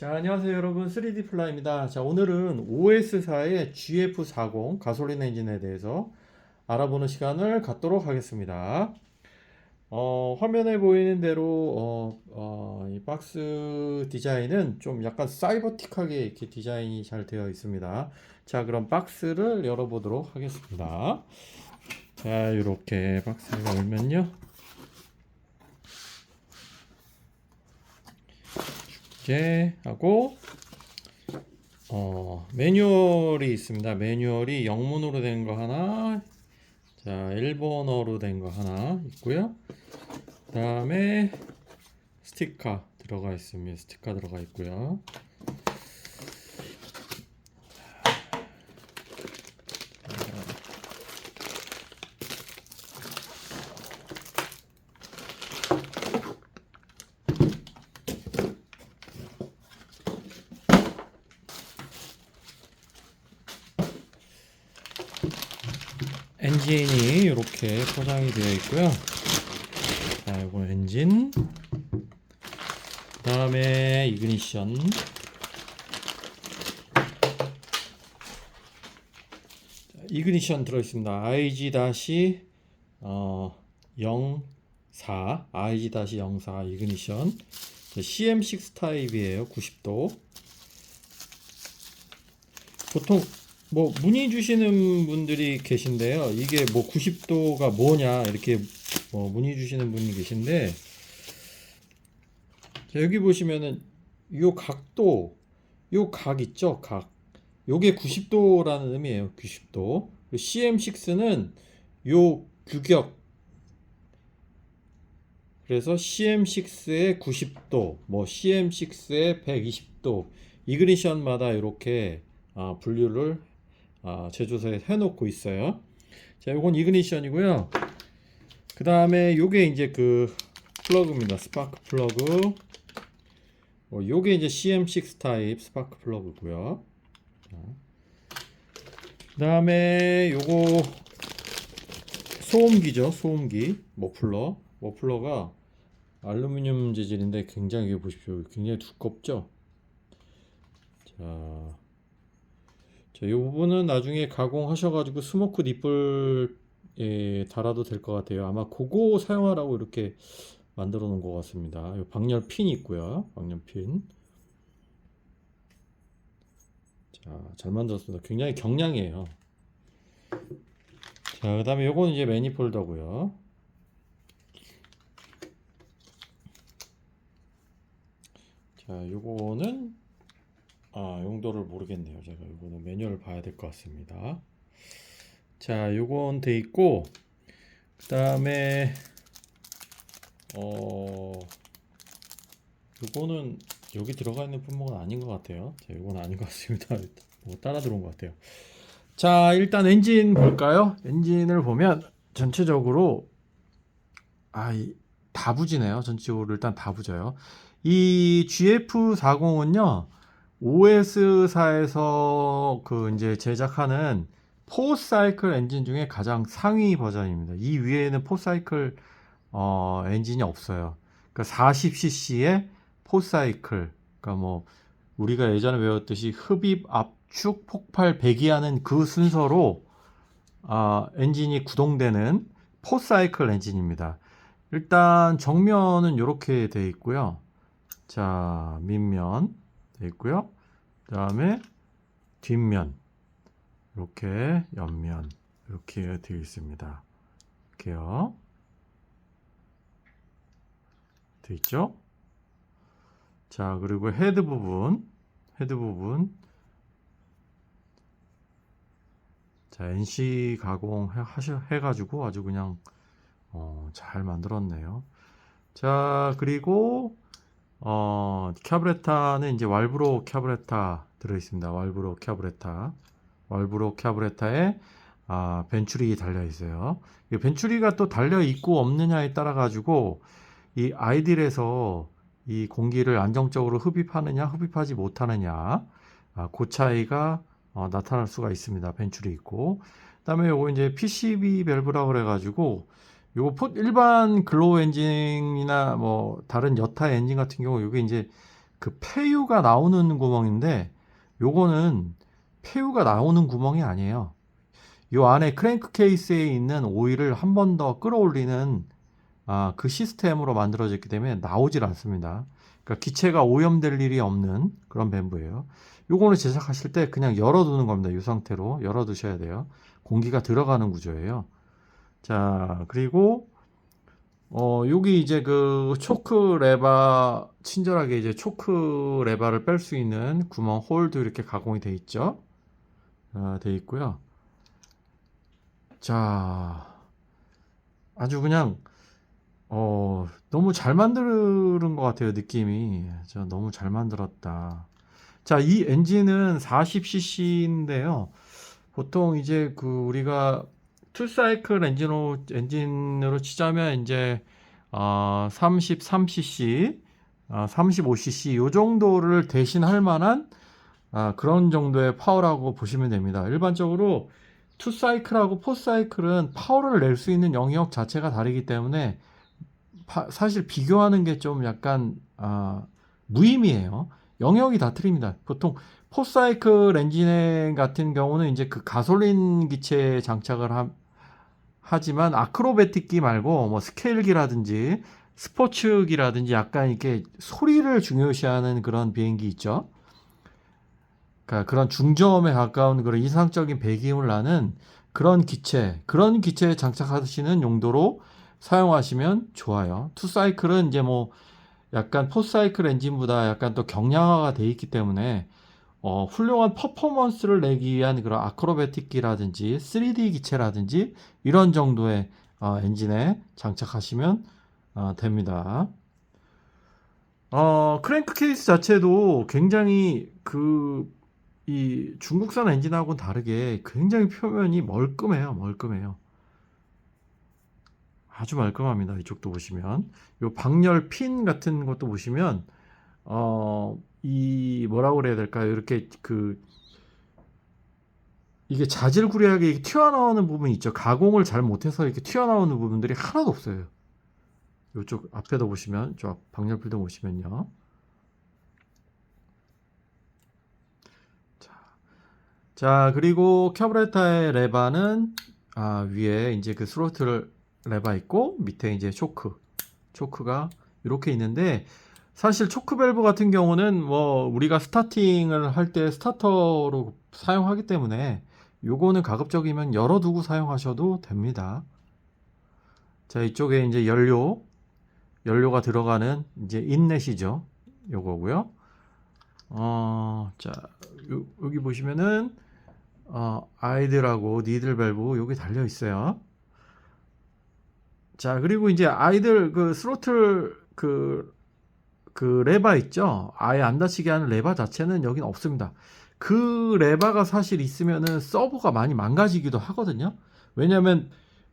자, 안녕하세요 여러분 3D 플라입니다. 자, 오늘은 OS사의 GF40 가솔린 엔진에 대해서 알아보는 시간을 갖도록 하겠습니다. 어, 화면에 보이는 대로 어, 어, 이 박스 디자인은 좀 약간 사이버틱하게 이렇게 디자인이 잘 되어 있습니다. 자, 그럼 박스를 열어보도록 하겠습니다. 자, 이렇게 박스를 열면요. 이렇게 하고 어, 매뉴얼이 있습니다. 매뉴얼이 영문으로 된 거 하나, 자, 일본어로 된 거 하나 있고요. 그다음에 스티커 들어가 있습니다. 스티커 들어가 있고요. 엔진이 이렇게 포장이 되어 있고요. 자, 이거 엔진. 그 다음에 이그니션. 자, 이그니션 들어 있습니다. IG 다시 어, 04 IG 다시 04 이그니션. 자, CM6 타입이에요. 90도. 보통 뭐 문의 주시는 분들이 계신데요. 이게 뭐 90도가 뭐냐 이렇게 뭐 문의 주시는 분이 계신데 자, 여기 보시면은 요 각도 요 각 있죠? 각. 요게 90도라는 의미예요. 90도. CM6는 요 규격 그래서 CM6의 90도, 뭐 CM6의 120도 이그니션마다 이렇게 아, 분류를 아, 제조사에 해놓고 있어요. 자, 요건 이그니션이고요. 그 다음에 요게 이제 그 플러그입니다. 스파크 플러그. 어, 요게 이제 CM6 타입 스파크 플러그고요. 그 다음에 요거 소음기죠. 소음기. 머플러. 머플러가 알루미늄 재질인데 굉장히 보십시오. 굉장히 두껍죠. 자, 자, 이 부분은 나중에 가공하셔가지고 스모크 니플에 달아도 될 것 같아요. 아마 그거 사용하라고 이렇게 만들어 놓은 것 같습니다. 이 방열 핀이 있고요. 방열 핀. 자, 잘 만들었습니다. 굉장히 경량해요. 자, 그 다음에 요거는 이제 매니폴더고요. 자, 요거는 아, 용도를 모르겠네요. 제가 이거는 매뉴얼 봐야 될 것 같습니다. 자, 요건 돼 있고 그다음에 어 요거는 여기 들어가 있는 품목은 아닌 것 같아요. 자, 요건 아닌 것 같습니다. 뭐 따라 들어온 것 같아요. 자, 일단 엔진 볼까요? 엔진을 보면 전체적으로 아, 이 다부지네요. 전체적으로 일단 다부져요. 이 GF40은요. OS사에서 그 이제 제작하는 포사이클 엔진 중에 가장 상위 버전입니다. 이 위에는 포사이클 어, 엔진이 없어요. 그러니까 40cc의 포사이클. 그러니까 뭐 우리가 예전에 외웠듯이 흡입, 압축, 폭발, 배기하는 그 순서로 아, 엔진이 구동되는 포사이클 엔진입니다. 일단 정면은 이렇게 돼 있고요. 자, 밑면 돼 있고요. 그 다음에 뒷면 이렇게 옆면 이렇게 되어 있습니다. 이렇게요. 돼 있죠? 자, 그리고 헤드 부분, 헤드 부분. 자, NC 가공 해가지고 아주 그냥 어, 잘 만들었네요. 자, 그리고 어, 캬브레타는 이제 왈브로 캬브레타 들어 있습니다. 왈브로 캬브레타. 왈브로 캬브레타에 아, 벤츄리 달려 있어요. 이 벤츄리가 또 달려 있고 없느냐에 따라 가지고 이 아이딜에서 이 공기를 안정적으로 흡입하느냐, 흡입하지 못하느냐, 아, 그 차이가 어, 나타날 수가 있습니다. 벤츄리 있고. 그다음에 요거 이제 PCB 밸브라 그래 가지고 요거 포- 일반 글로우 엔진이나 뭐 다른 여타 엔진 같은 경우 이게 이제 그 폐유가 나오는 구멍인데 요거는 폐유가 나오는 구멍이 아니에요. 요 안에 크랭크 케이스에 있는 오일을 한 번 더 끌어올리는 아, 그 시스템으로 만들어졌기 때문에 나오질 않습니다. 그러니까 기체가 오염될 일이 없는 그런 밸브예요. 요거는 제작하실 때 그냥 열어두는 겁니다. 이 상태로 열어두셔야 돼요. 공기가 들어가는 구조예요. 자, 그리고 어, 여기 이제 그 초크 레바 친절하게 이제 초크 레바를 뺄 수 있는 구멍 홀도 이렇게 가공이 돼 있죠. 아, 돼 있고요. 자, 아주 그냥 어, 너무 잘 만드는 것 같아요, 느낌이. 저 너무 잘 만들었다. 자, 이 엔진은 40cc인데요. 보통 이제 그 우리가 투사이클 엔진으로, 엔진으로 치자면 이제 어, 33cc, 어, 35cc 요 정도를 대신할 만한 아, 그런 정도의 파워라고 보시면 됩니다. 일반적으로 투사이클하고 포사이클은 파워를 낼 수 있는 영역 자체가 다르기 때문에 파- 사실 비교하는 게 좀 약간 아, 무의미해요. 영역이 다 틀립니다. 보통 포사이클 엔진 같은 경우는 이제 그 가솔린 기체에 장착을 함- 하지만 아크로베틱기 말고 뭐 스케일기라든지 스포츠기라든지 약간 이렇게 소리를 중요시하는 그런 비행기 있죠. 그러니까 그런 중저음에 가까운 그런 이상적인 배기음을 나는 그런 기체, 그런 기체에 장착하시는 용도로 사용하시면 좋아요. 투사이클은 이제 뭐 약간 포사이클 엔진보다 약간 또 경량화가 돼 있기 때문에 어, 훌륭한 퍼포먼스를 내기 위한 그런 아크로베틱기라든지 3D 기체라든지 이런 정도의 어, 엔진에 장착하시면 어, 됩니다. 어, 크랭크 케이스 자체도 굉장히 그, 이 중국산 엔진하고는 다르게 굉장히 표면이 멀끔해요. 멀끔해요. 아주 말끔합니다. 이쪽도 보시면. 요 방열 핀 같은 것도 보시면, 어, 이, 뭐라고 그래야 될까요? 이렇게 그, 이게 자질구레하게 튀어나오는 부분이 있죠. 가공을 잘 못해서 이렇게 튀어나오는 부분들이 하나도 없어요. 이쪽 앞에도 보시면, 저앞 방열필도 보시면요. 자, 자, 그리고 캬브레타의 레바는, 아, 위에 이제 그 스로틀 레바 있고, 밑에 이제 초크, 초크가 이렇게 있는데, 사실 초크 밸브 같은 경우는 뭐 우리가 스타팅을 할 때 스타터로 사용하기 때문에 요거는 가급적이면 열어두고 사용하셔도 됩니다. 자, 이쪽에 이제 연료, 연료가 들어가는 이제 인렛이죠. 요거고요. 어, 자, 요, 여기 보시면은 어, 아이들하고 니들 밸브 여기 달려 있어요. 자, 그리고 이제 아이들 그 스로틀 그, 그 레바 있죠? 아예 안 다치게 하는 레바 자체는 여긴 없습니다. 그 레바가 사실 있으면은 서버가 많이 망가지기도 하거든요. 왜냐면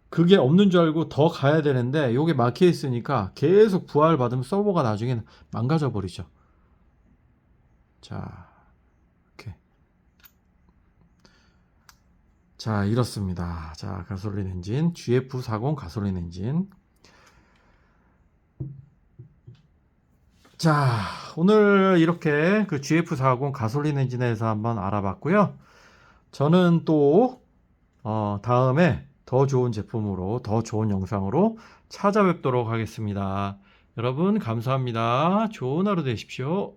그게 없는 줄 알고 더 가야 되는데 요게 막혀 있으니까 계속 부하를 받으면 서버가 나중에는 망가져 버리죠. 자, 이렇게. 자, 이렇습니다. 자, 가솔린 엔진, GF40 가솔린 엔진. 자, 오늘 이렇게 그 GF40 가솔린 엔진에 대해서 한번 알아봤고요. 저는 또, 어, 다음에 더 좋은 제품으로, 더 좋은 영상으로 찾아뵙도록 하겠습니다. 여러분, 감사합니다. 좋은 하루 되십시오.